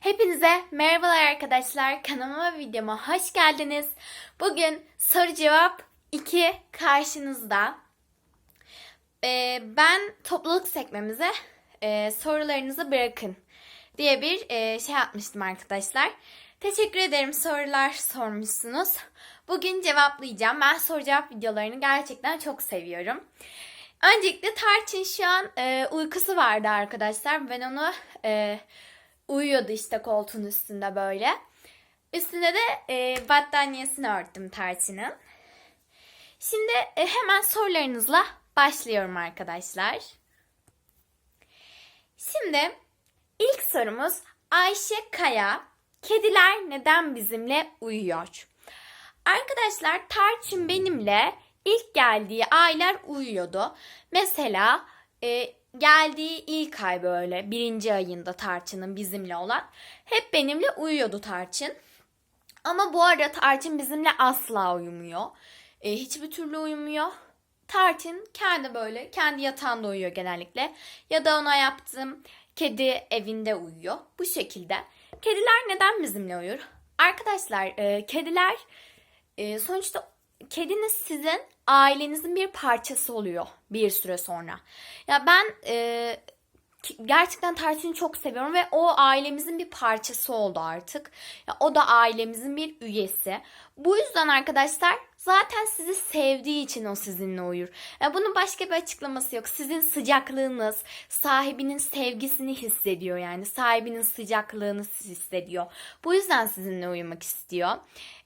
Hepinize merhabalar arkadaşlar. Kanalıma videoma hoş geldiniz. Bugün soru cevap 2 karşınızda. Ee, ben topluluk sekmemize e, sorularınızı bırakın diye bir e, şey atmıştım arkadaşlar. Teşekkür ederim sorular sormuşsunuz. Bugün cevaplayacağım. Ben soru cevap videolarını gerçekten çok seviyorum. Öncelikle Tarçın şu an e, uykusu vardı arkadaşlar. Ben onu e, uyuyordu işte koltuğun üstünde böyle. Üstüne de e, battaniyesini örttüm Tarçın'ın. Şimdi e, hemen sorularınızla başlıyorum arkadaşlar. Şimdi ilk sorumuz Ayşe Kaya. Kediler neden bizimle uyuyor? Arkadaşlar Tarçın benimle ilk geldiği aylar uyuyordu. Mesela e, geldiği ilk ay böyle birinci ayında Tarçın'ın bizimle olan hep benimle uyuyordu Tarçın. Ama bu arada Tarçın bizimle asla uyumuyor. E, hiçbir türlü uyumuyor. Tarçın kendi böyle kendi yatağında uyuyor genellikle. Ya da ona yaptığım kedi evinde uyuyor. Bu şekilde. Kediler neden bizimle uyur? Arkadaşlar e, kediler e, sonuçta kediniz sizin ailenizin bir parçası oluyor bir süre sonra. Ya ben e, gerçekten Tarçın'ı çok seviyorum ve o ailemizin bir parçası oldu artık. Ya, o da ailemizin bir üyesi. Bu yüzden arkadaşlar zaten sizi sevdiği için o sizinle uyur. Ya, bunun başka bir açıklaması yok. Sizin sıcaklığınız, sahibinin sevgisini hissediyor yani. Sahibinin sıcaklığını hissediyor. Bu yüzden sizinle uyumak istiyor.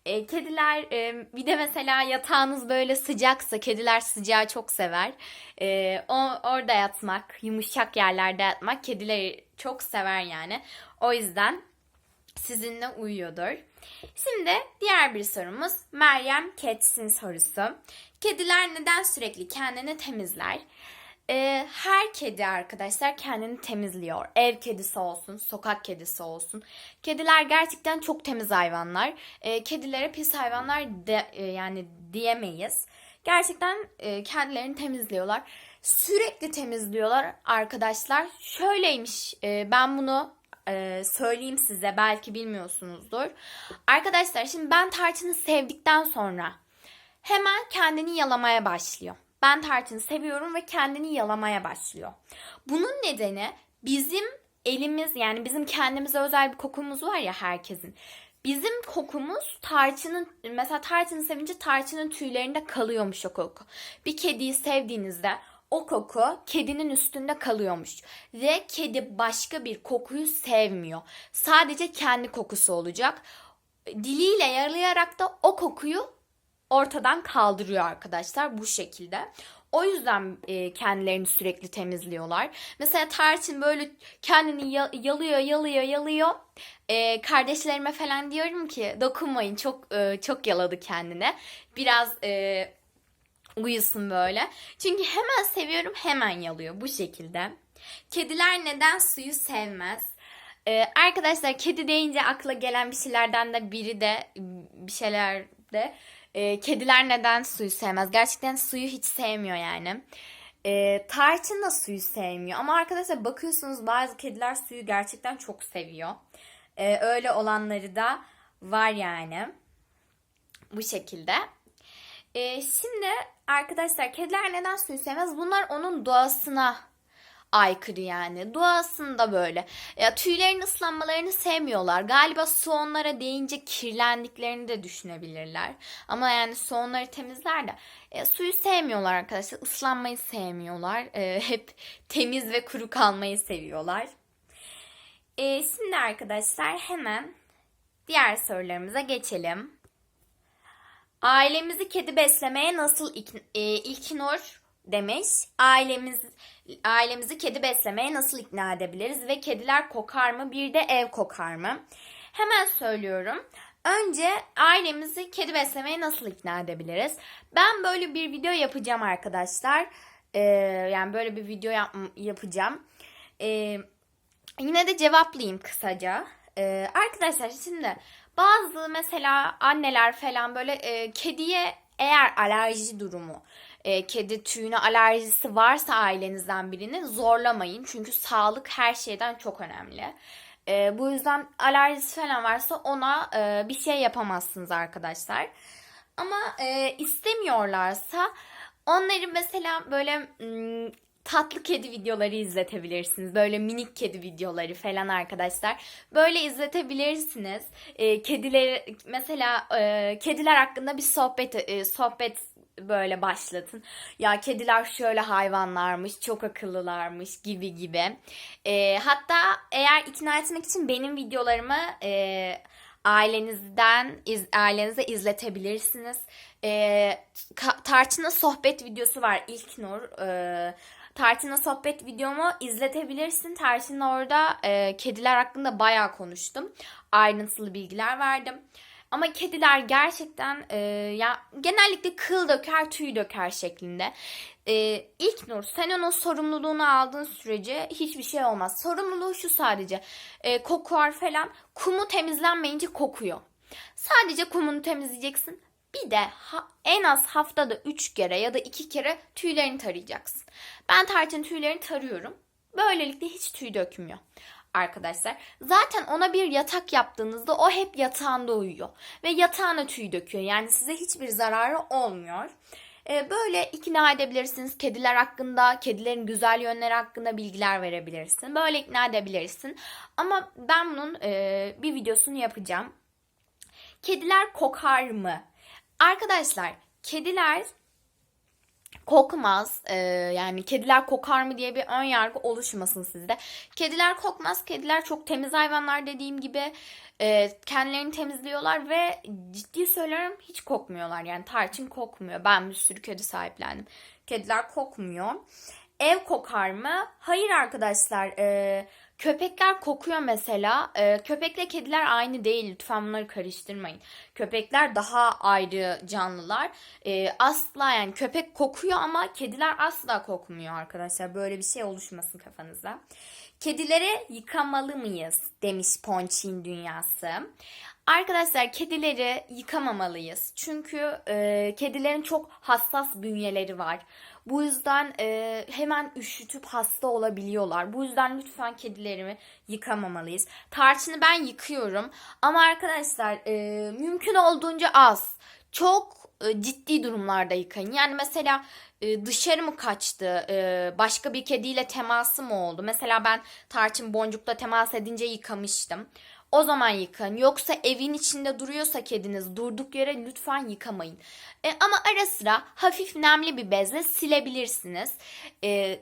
E, kediler e, bir de mesela yatağınız böyle sıcaksa kediler sıcağı çok sever. E, o, orada yatmak, yumuşak yerlerde yatmak kedileri çok sever yani. O yüzden sizinle uyuyordur. Şimdi diğer bir sorumuz Meryem Kets'in sorusu. Kediler neden sürekli kendini temizler? Ee, her kedi arkadaşlar kendini temizliyor. Ev kedisi olsun, sokak kedisi olsun. Kediler gerçekten çok temiz hayvanlar. Ee, kedilere pis hayvanlar de, e, yani diyemeyiz. Gerçekten e, kendilerini temizliyorlar. Sürekli temizliyorlar arkadaşlar. Şöyleymiş e, ben bunu e, söyleyeyim size belki bilmiyorsunuzdur. Arkadaşlar şimdi ben tarçını sevdikten sonra hemen kendini yalamaya başlıyor. Ben tarçını seviyorum ve kendini yalamaya başlıyor. Bunun nedeni bizim elimiz yani bizim kendimize özel bir kokumuz var ya herkesin. Bizim kokumuz tarçının mesela tarçını sevince tarçının tüylerinde kalıyormuş o koku. Bir kediyi sevdiğinizde o koku kedinin üstünde kalıyormuş. Ve kedi başka bir kokuyu sevmiyor. Sadece kendi kokusu olacak. Diliyle yaralayarak da o kokuyu ortadan kaldırıyor arkadaşlar bu şekilde. O yüzden e, kendilerini sürekli temizliyorlar. Mesela Tarçın böyle kendini yalıyor, yalıyor, yalıyor. E, kardeşlerime falan diyorum ki dokunmayın çok e, çok yaladı kendine. Biraz uyusun böyle. Çünkü hemen seviyorum hemen yalıyor bu şekilde. Kediler neden suyu sevmez? Ee, arkadaşlar kedi deyince akla gelen bir şeylerden de biri de bir şeylerde e, kediler neden suyu sevmez? Gerçekten suyu hiç sevmiyor yani. E, tarçın da suyu sevmiyor. Ama arkadaşlar bakıyorsunuz bazı kediler suyu gerçekten çok seviyor. E, öyle olanları da var yani. Bu şekilde. E, şimdi arkadaşlar kediler neden suyu sevmez? Bunlar onun doğasına aykırı yani. Doğasında böyle. Ya tüylerin ıslanmalarını sevmiyorlar. Galiba su onlara değince kirlendiklerini de düşünebilirler. Ama yani su onları temizler de. E, suyu sevmiyorlar arkadaşlar. Islanmayı sevmiyorlar. E, hep temiz ve kuru kalmayı seviyorlar. E, şimdi arkadaşlar hemen diğer sorularımıza geçelim. Ailemizi kedi beslemeye nasıl ik, e, iknur demiş. Ailemiz ailemizi kedi beslemeye nasıl ikna edebiliriz ve kediler kokar mı? Bir de ev kokar mı? Hemen söylüyorum. Önce ailemizi kedi beslemeye nasıl ikna edebiliriz? Ben böyle bir video yapacağım arkadaşlar. Ee, yani böyle bir video yap yapacağım. Ee, yine de cevaplayayım kısaca. Ee, arkadaşlar şimdi bazı mesela anneler falan böyle e, kediye eğer alerji durumu e, kedi tüyüne alerjisi varsa ailenizden birini zorlamayın. Çünkü sağlık her şeyden çok önemli. E, bu yüzden alerjisi falan varsa ona e, bir şey yapamazsınız arkadaşlar. Ama e, istemiyorlarsa onları mesela böyle mm, tatlı kedi videoları izletebilirsiniz. Böyle minik kedi videoları falan arkadaşlar. Böyle izletebilirsiniz. E, kedileri mesela e, kediler hakkında bir sohbet e, sohbet böyle başlatın. Ya kediler şöyle hayvanlarmış, çok akıllılarmış gibi gibi. E, hatta eğer ikna etmek için benim videolarımı e, ailenizden iz, ailenize izletebilirsiniz. E, ka- Tarçın'ın sohbet videosu var İlknur. E, Tarçın'la sohbet videomu izletebilirsin. Tarçın'la orada e, kediler hakkında bayağı konuştum. Ayrıntılı bilgiler verdim. Ama kediler gerçekten e, ya genellikle kıl döker, tüy döker şeklinde. E, ilk Nur sen onun sorumluluğunu aldığın sürece hiçbir şey olmaz. Sorumluluğu şu sadece. E, kokuar falan. Kumu temizlenmeyince kokuyor. Sadece kumunu temizleyeceksin. Bir de ha- en az haftada 3 kere ya da 2 kere tüylerini tarayacaksın. Ben tarçın tüylerini tarıyorum. Böylelikle hiç tüy dökmüyor arkadaşlar. Zaten ona bir yatak yaptığınızda o hep yatağında uyuyor. Ve yatağına tüy döküyor. Yani size hiçbir zararı olmuyor. Ee, böyle ikna edebilirsiniz. Kediler hakkında, kedilerin güzel yönleri hakkında bilgiler verebilirsin. Böyle ikna edebilirsin. Ama ben bunun e, bir videosunu yapacağım. Kediler kokar mı? Arkadaşlar kediler kokmaz. Ee, yani kediler kokar mı diye bir ön yargı oluşmasın sizde. Kediler kokmaz. Kediler çok temiz hayvanlar dediğim gibi e, kendilerini temizliyorlar ve ciddi söylüyorum hiç kokmuyorlar. Yani tarçın kokmuyor. Ben bir sürü kedi sahiplendim. Kediler kokmuyor. Ev kokar mı? Hayır arkadaşlar. E, köpekler kokuyor mesela. E, köpekle kediler aynı değil. Lütfen bunları karıştırmayın. Köpekler daha ayrı canlılar. E, asla yani köpek kokuyor ama kediler asla kokmuyor arkadaşlar. Böyle bir şey oluşmasın kafanızda. Kedileri yıkamalı mıyız? Demiş Ponçin Dünyası. Arkadaşlar kedileri yıkamamalıyız. Çünkü e, kedilerin çok hassas bünyeleri var. Bu yüzden e, hemen üşütüp hasta olabiliyorlar. Bu yüzden lütfen kedilerimi yıkamamalıyız. Tarçını ben yıkıyorum. Ama arkadaşlar e, mümkün olduğunca az. Çok e, ciddi durumlarda yıkayın. Yani mesela e, dışarı mı kaçtı? E, başka bir kediyle teması mı oldu? Mesela ben tarçın boncukla temas edince yıkamıştım. O zaman yıkayın. Yoksa evin içinde duruyorsa kediniz durduk yere lütfen yıkamayın. E, ama ara sıra hafif nemli bir bezle silebilirsiniz. E,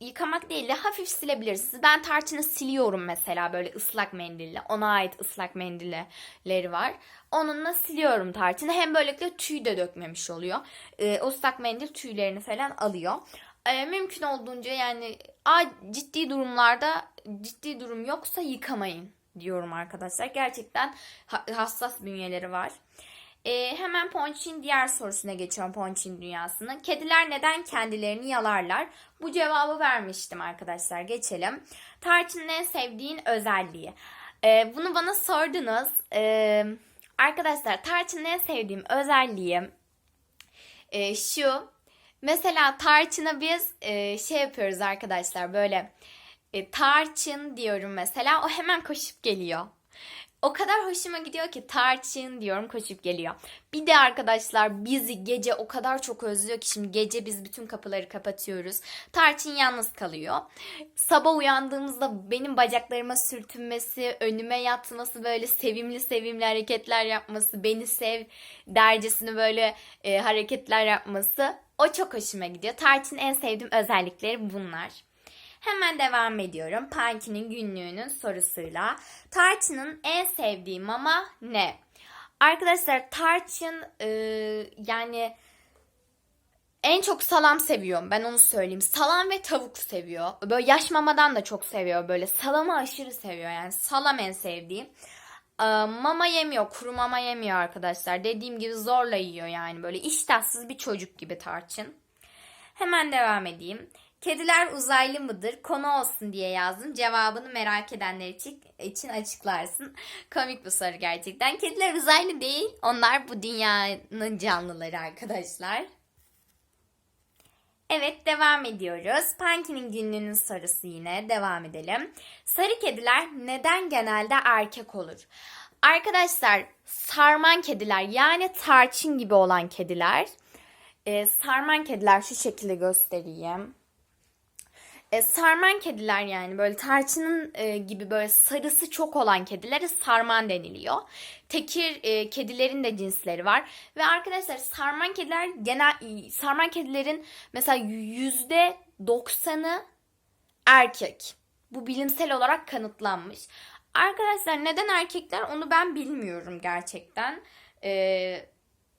yıkamak değil de hafif silebilirsiniz. Ben tarçını siliyorum mesela böyle ıslak mendille. Ona ait ıslak mendilleri var. Onunla siliyorum tarçını. Hem böylelikle tüy de dökmemiş oluyor. E, ıslak mendil tüylerini falan alıyor. E, mümkün olduğunca yani a, ciddi durumlarda ciddi durum yoksa yıkamayın diyorum arkadaşlar. Gerçekten ha- hassas bünyeleri var. Ee, hemen Ponçin diğer sorusuna geçiyorum Ponçin dünyasının. Kediler neden kendilerini yalarlar? Bu cevabı vermiştim arkadaşlar. Geçelim. Tarçın'ın en sevdiğin özelliği. Ee, bunu bana sordunuz. Ee, arkadaşlar Tarçın'ın en sevdiğim özelliği e, şu. Mesela tarçına biz e, şey yapıyoruz arkadaşlar böyle e, tarçın diyorum mesela o hemen koşup geliyor. O kadar hoşuma gidiyor ki tarçın diyorum koşup geliyor. Bir de arkadaşlar bizi gece o kadar çok özlüyor ki şimdi gece biz bütün kapıları kapatıyoruz. Tarçın yalnız kalıyor. Sabah uyandığımızda benim bacaklarıma sürtünmesi, önüme yatması, böyle sevimli sevimli hareketler yapması, beni sev dercesine böyle e, hareketler yapması o çok hoşuma gidiyor. Tarçın en sevdiğim özellikleri bunlar. Hemen devam ediyorum. Punky'nin günlüğünün sorusuyla. Tarçın'ın en sevdiği mama ne? Arkadaşlar Tarçın e, yani en çok salam seviyorum. Ben onu söyleyeyim. Salam ve tavuk seviyor. Böyle yaş mamadan da çok seviyor. Böyle salamı aşırı seviyor. Yani salam en sevdiğim. Ee, Mama yemiyor. Kuru mama yemiyor arkadaşlar. Dediğim gibi zorla yiyor yani. Böyle iştahsız bir çocuk gibi Tarçın. Hemen devam edeyim. Kediler uzaylı mıdır? Konu olsun diye yazdım. Cevabını merak edenler için, açıklarsın. Komik bu soru gerçekten. Kediler uzaylı değil. Onlar bu dünyanın canlıları arkadaşlar. Evet devam ediyoruz. Punky'nin günlüğünün sorusu yine devam edelim. Sarı kediler neden genelde erkek olur? Arkadaşlar sarman kediler yani tarçın gibi olan kediler. Ee, sarman kediler şu şekilde göstereyim. E, sarman kediler yani böyle tarçının e, gibi böyle sarısı çok olan kedilere sarman deniliyor. Tekir e, kedilerin de cinsleri var ve arkadaşlar sarman kediler genel e, sarman kedilerin mesela yüzde doksanı erkek. Bu bilimsel olarak kanıtlanmış. Arkadaşlar neden erkekler onu ben bilmiyorum gerçekten. Ee,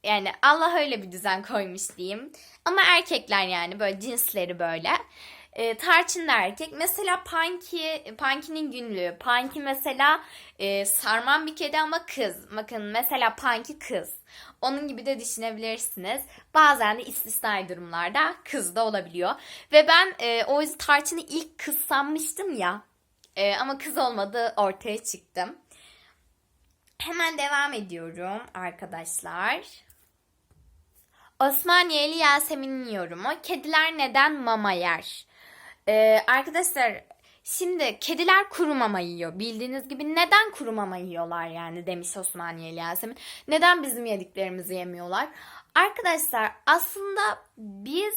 yani Allah öyle bir düzen koymuş diyeyim. Ama erkekler yani böyle cinsleri böyle. E, Tarçın da erkek. Mesela Punky, Punky'nin günlüğü. Punky mesela e, sarman bir kedi ama kız. Bakın mesela Punky kız. Onun gibi de düşünebilirsiniz. Bazen de istisnai durumlarda kız da olabiliyor. Ve ben e, o yüzden Tarçın'ı ilk kız sanmıştım ya. E, ama kız olmadı ortaya çıktım. Hemen devam ediyorum arkadaşlar. Osmaniyeli Yasemin'in yorumu. Kediler neden mama yer? Ee, arkadaşlar şimdi kediler kuru mama yiyor. Bildiğiniz gibi neden kuru mama yiyorlar yani demiş Osmaniyeli Yasemin. Neden bizim yediklerimizi yemiyorlar? Arkadaşlar aslında biz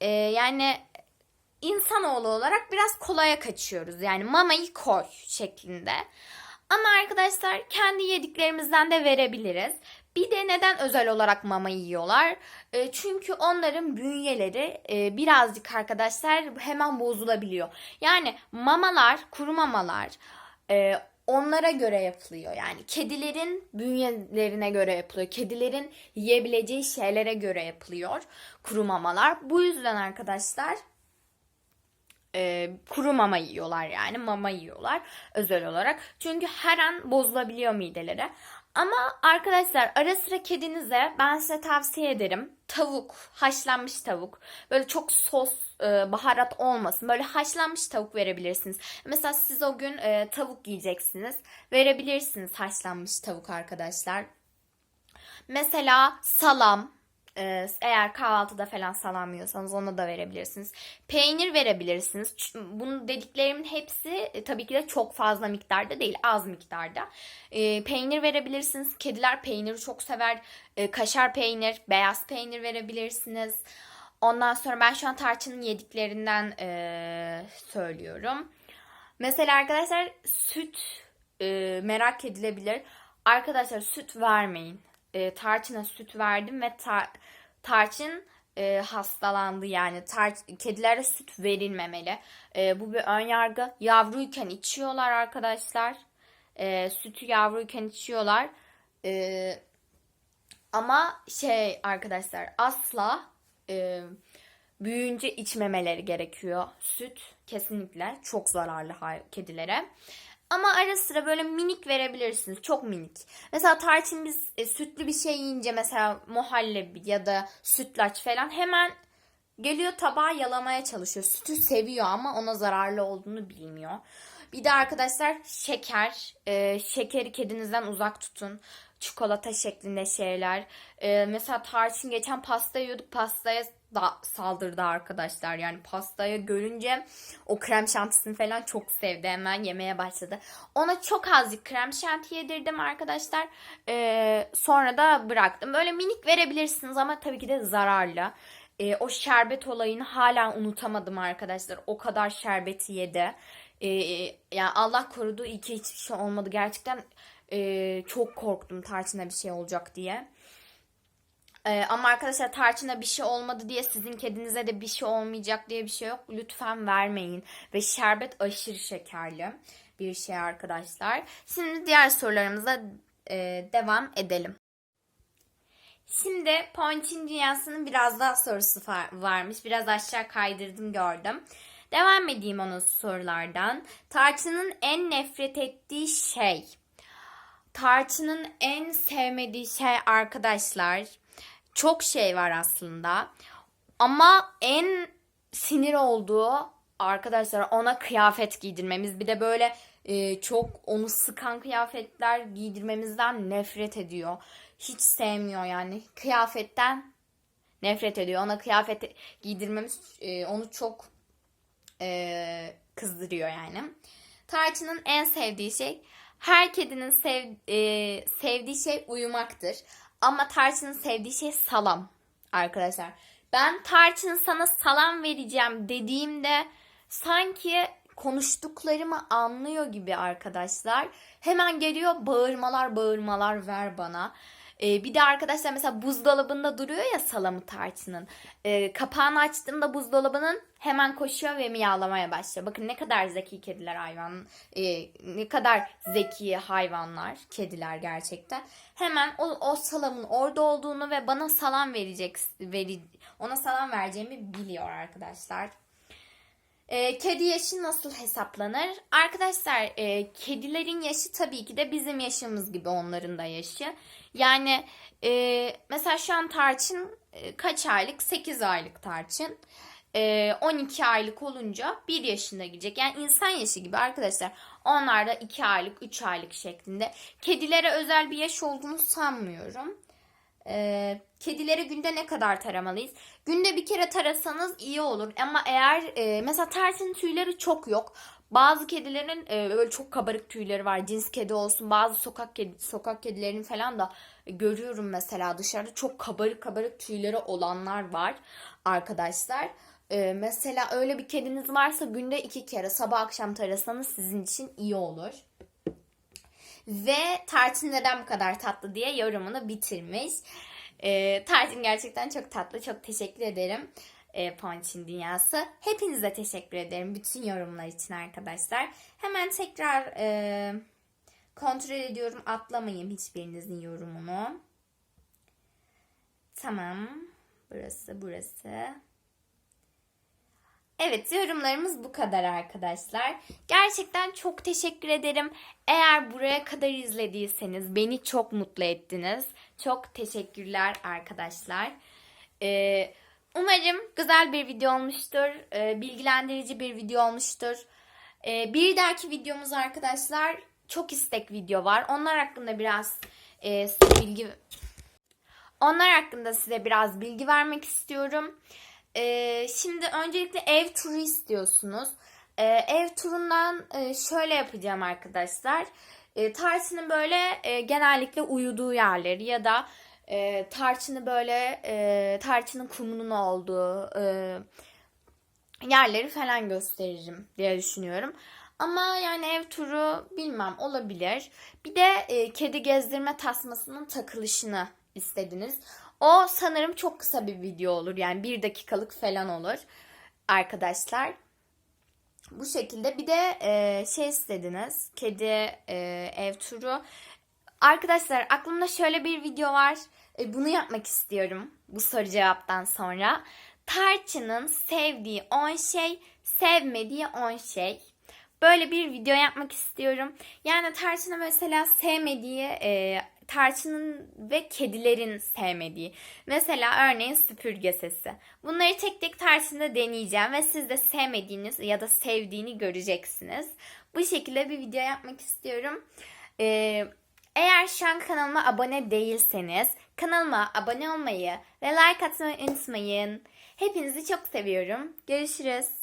e, yani insanoğlu olarak biraz kolaya kaçıyoruz. Yani mamayı koy şeklinde. Ama arkadaşlar kendi yediklerimizden de verebiliriz. Bir de neden özel olarak mama yiyorlar? E, çünkü onların bünyeleri e, birazcık arkadaşlar hemen bozulabiliyor. Yani mamalar, kuru mamalar e, onlara göre yapılıyor. Yani kedilerin bünyelerine göre yapılıyor. Kedilerin yiyebileceği şeylere göre yapılıyor kuru mamalar. Bu yüzden arkadaşlar e, kuru mama yiyorlar yani mama yiyorlar özel olarak. Çünkü her an bozulabiliyor mideleri. Ama arkadaşlar ara sıra kedinize ben size tavsiye ederim. Tavuk, haşlanmış tavuk. Böyle çok sos, e, baharat olmasın. Böyle haşlanmış tavuk verebilirsiniz. Mesela siz o gün e, tavuk yiyeceksiniz. Verebilirsiniz haşlanmış tavuk arkadaşlar. Mesela salam, eğer kahvaltıda falan salam yiyorsanız onu da verebilirsiniz. Peynir verebilirsiniz. Bunun dediklerimin hepsi e, tabii ki de çok fazla miktarda değil, az miktarda. E, peynir verebilirsiniz. Kediler peyniri çok sever. E, kaşar peynir, beyaz peynir verebilirsiniz. Ondan sonra ben şu an tarçının yediklerinden e, söylüyorum. Mesela arkadaşlar süt e, merak edilebilir. Arkadaşlar süt vermeyin e, tarçına süt verdim ve tar tarçın e, hastalandı yani tar kedilere süt verilmemeli. E, bu bir ön yargı. Yavruyken içiyorlar arkadaşlar. E, sütü yavruyken içiyorlar. E, ama şey arkadaşlar asla e, büyüyünce içmemeleri gerekiyor. Süt kesinlikle çok zararlı kedilere. Ama ara sıra böyle minik verebilirsiniz. Çok minik. Mesela tarçın biz e, sütlü bir şey yiyince mesela muhallebi ya da sütlaç falan hemen geliyor tabağa yalamaya çalışıyor. Sütü seviyor ama ona zararlı olduğunu bilmiyor. Bir de arkadaşlar şeker. E, şekeri kedinizden uzak tutun. Çikolata şeklinde şeyler. E, mesela tarçın geçen pasta yiyorduk. Pastaya da saldırdı arkadaşlar. Yani pastaya görünce o krem şantisini falan çok sevdi. Hemen yemeye başladı. Ona çok azıcık krem şanti yedirdim arkadaşlar. Ee, sonra da bıraktım. Böyle minik verebilirsiniz ama tabii ki de zararlı. Ee, o şerbet olayını hala unutamadım arkadaşlar. O kadar şerbeti yedi. Ee, yani Allah korudu. İyi ki hiçbir şey olmadı. Gerçekten e, çok korktum tarçına bir şey olacak diye. Ee, ama arkadaşlar tarçına bir şey olmadı diye sizin kedinize de bir şey olmayacak diye bir şey yok. Lütfen vermeyin. Ve şerbet aşırı şekerli bir şey arkadaşlar. Şimdi diğer sorularımıza e, devam edelim. Şimdi Ponçin Dünyası'nın biraz daha sorusu varmış. Biraz aşağı kaydırdım gördüm. Devam edeyim onun sorulardan. Tarçının en nefret ettiği şey. Tarçının en sevmediği şey arkadaşlar çok şey var aslında. Ama en sinir olduğu arkadaşlar ona kıyafet giydirmemiz. Bir de böyle e, çok onu sıkan kıyafetler giydirmemizden nefret ediyor. Hiç sevmiyor yani. Kıyafetten nefret ediyor. Ona kıyafet giydirmemiz e, onu çok e, kızdırıyor yani. Tarçın'ın en sevdiği şey her kedinin sev, e, sevdiği şey uyumaktır. Ama Tarçın'ın sevdiği şey salam arkadaşlar. Ben Tarçın sana salam vereceğim dediğimde sanki konuştuklarımı anlıyor gibi arkadaşlar. Hemen geliyor bağırmalar bağırmalar ver bana. Ee, bir de arkadaşlar mesela buzdolabında duruyor ya salamı tarçının. Ee, kapağını açtığımda buzdolabının hemen koşuyor ve miyavlamaya başlıyor. Bakın ne kadar zeki kediler hayvan. e, ne kadar zeki hayvanlar kediler gerçekten. Hemen o, o salamın orada olduğunu ve bana salam verecek veri, ona salam vereceğimi biliyor arkadaşlar. E, kedi yaşı nasıl hesaplanır? Arkadaşlar e, kedilerin yaşı tabii ki de bizim yaşımız gibi onların da yaşı. Yani e, mesela şu an Tarçın e, kaç aylık? 8 aylık Tarçın. E, 12 aylık olunca 1 yaşına girecek. Yani insan yaşı gibi arkadaşlar. Onlar da 2 aylık, 3 aylık şeklinde. Kedilere özel bir yaş olduğunu sanmıyorum. Ee, kedilere günde ne kadar taramalıyız? Günde bir kere tarasanız iyi olur. Ama eğer e, mesela tersin tüyleri çok yok. Bazı kedilerin e, böyle çok kabarık tüyleri var. Cins kedi olsun. Bazı sokak kedi, sokak kedilerinin falan da görüyorum mesela dışarıda çok kabarık kabarık tüyleri olanlar var arkadaşlar. E, mesela öyle bir kediniz varsa günde iki kere sabah akşam tarasanız sizin için iyi olur. Ve tarçın neden bu kadar tatlı diye yorumunu bitirmiş. E, tarçın gerçekten çok tatlı. Çok teşekkür ederim. E, Ponçin Dünyası. Hepinize teşekkür ederim bütün yorumlar için arkadaşlar. Hemen tekrar e, kontrol ediyorum. Atlamayayım hiçbirinizin yorumunu. Tamam. Burası burası. Evet yorumlarımız bu kadar arkadaşlar. Gerçekten çok teşekkür ederim. Eğer buraya kadar izlediyseniz beni çok mutlu ettiniz. Çok teşekkürler arkadaşlar. Ee, umarım güzel bir video olmuştur. Ee, bilgilendirici bir video olmuştur. Ee, bir dahaki videomuz arkadaşlar çok istek video var. Onlar hakkında biraz e, size bilgi onlar hakkında size biraz bilgi vermek istiyorum. Şimdi öncelikle ev turu istiyorsunuz. Ev turundan e, şöyle yapacağım arkadaşlar. E, tarçının böyle e, genellikle uyuduğu yerleri ya da e, tarçını böyle e, tarçının kumunun olduğu e, yerleri falan gösteririm diye düşünüyorum. Ama yani ev turu bilmem olabilir. Bir de e, kedi gezdirme tasmasının takılışını istediniz. O sanırım çok kısa bir video olur. Yani bir dakikalık falan olur arkadaşlar. Bu şekilde bir de e, şey istediniz. Kedi e, ev turu. Arkadaşlar aklımda şöyle bir video var. E, bunu yapmak istiyorum bu soru cevaptan sonra. Tarçının sevdiği 10 şey, sevmediği 10 şey. Böyle bir video yapmak istiyorum. Yani Tarçın'ın mesela sevmediği e, tarçının ve kedilerin sevmediği. Mesela örneğin süpürge sesi. Bunları tek tek tarçında deneyeceğim ve siz de sevmediğiniz ya da sevdiğini göreceksiniz. Bu şekilde bir video yapmak istiyorum. Ee, eğer şu an kanalıma abone değilseniz kanalıma abone olmayı ve like atmayı unutmayın. Hepinizi çok seviyorum. Görüşürüz.